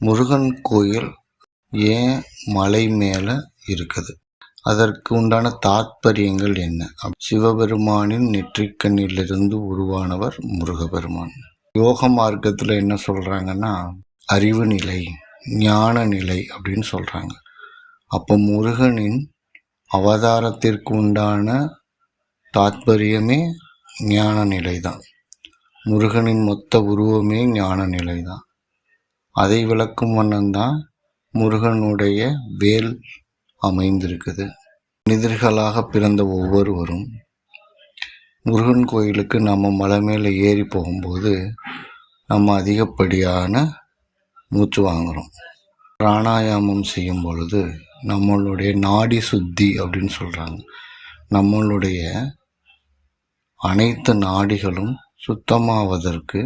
முருகன் கோயில் ஏன் மலை மேலே இருக்குது? அதற்கு உண்டான தாத்பரியங்கள் என்ன? சிவபெருமானின் நெற்றிக்கண்ணிலிருந்து உருவானவர் முருகபெருமான். யோக மார்க்கத்தில் என்ன சொல்கிறாங்கன்னா அறிவு நிலை ஞான நிலை அப்படின்னு சொல்கிறாங்க அப்போ முருகனின் அவதாரத்திற்கு உண்டான தாத்பரியமே ஞான நிலை தான் முருகனின் மொத்த உருவமே ஞான நிலை தான் அதை விளக்கும் வண்ணம்தான் முருகனுடைய வேல் அமைந்திருக்குது. மனிதர்களாக பிறந்த ஒவ்வொருவரும் முருகன் கோயிலுக்கு நம்ம மலை மேலே ஏறி போகும்போது நம்ம அதிகப்படியான மூச்சு வாங்குகிறோம் பிராணாயாமம் செய்யும் பொழுது நம்மளுடைய நாடி சுத்தி அப்படின்னு சொல்கிறாங்க நம்மளுடைய அனைத்து நாடிகளும் சுத்தமாவதற்கு